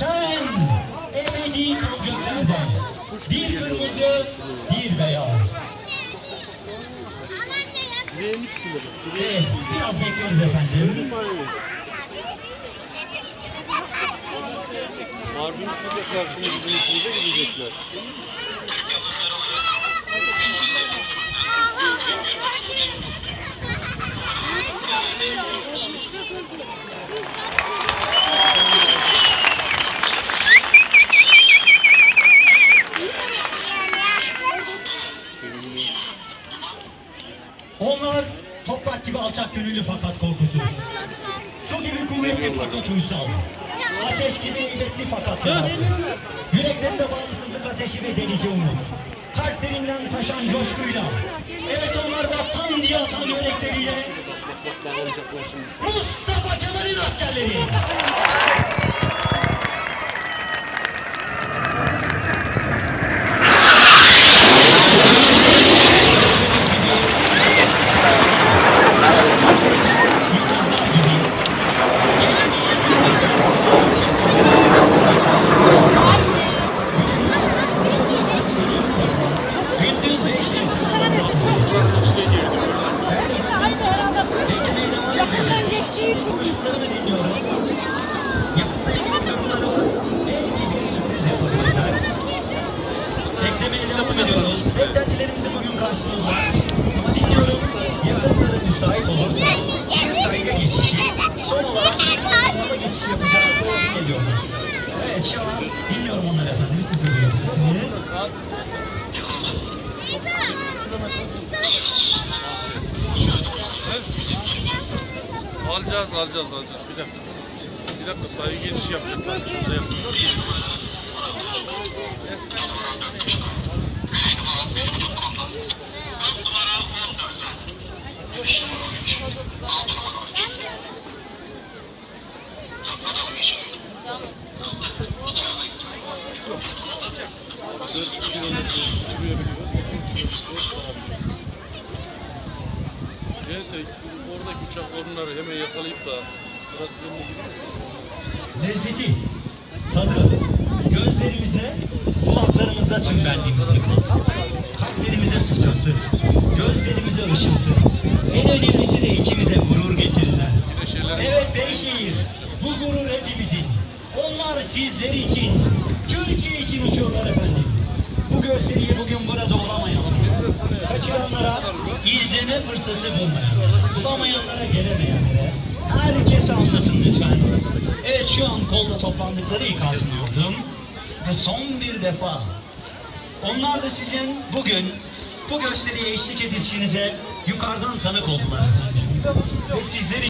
Sen ebedi kal göklerde. Bir kırmızı, bir beyaz. Evet, biraz bekliyoruz efendim. Mardin çıkacaklar şimdi bizim üstümüze gidecekler. Onlar toprak gibi alçak gönüllü fakat korkusuz. Su gibi kuvvetli fakat uysal. Ateş gibi heybetli fakat yanarlı. Yüreklerinde bağımsızlık ateşi ve delici umut. Kalplerinden taşan coşkuyla. Evet onlar da tam diye atan yürekleriyle. Mustafa Kemal'in askerleri. Ediyoruz. Beklentilerimizi bugün karşılıyorlar. Ama dinliyorum. Yakınları müsait olursa bir saygı geçişi, son olarak sınırlama geçişi yapacağını ediyorum. Evet şu an dinliyorum onları efendim. Siz de duyabilirsiniz. Alacağız, alacağız, alacağız. Bir dakika. Bir dakika saygı geçiş yapacaklar. Şurada yapsınlar. Dört kilometre yürüyebiliyoruz. Neyse oradaki uçak onları hemen yakalayıp da sırasını lezzeti, tadı, gözlerimize, kulaklarımızda tüm benliğimizde kaldı. Kalplerimize sıcaklık, gözlerimize ışıltı, en önemlisi de içimize gurur şeyler Evet Beyşehir, bu gurur hepimizin. Onlar sizler için, Türkiye için uçuyorlar efendim. Bu gösteriyi bugün burada olamayanlara, kaçıranlara, izleme fırsatı bulmayanlara, bulamayanlara, gelemeyenlere, herkese anlatın lütfen. Evet şu an kolda toplandıkları ikazını aldım. Ve son bir defa onlar da sizin bugün bu gösteriye eşlik edişinize yukarıdan tanık oldular efendim. Ve sizleri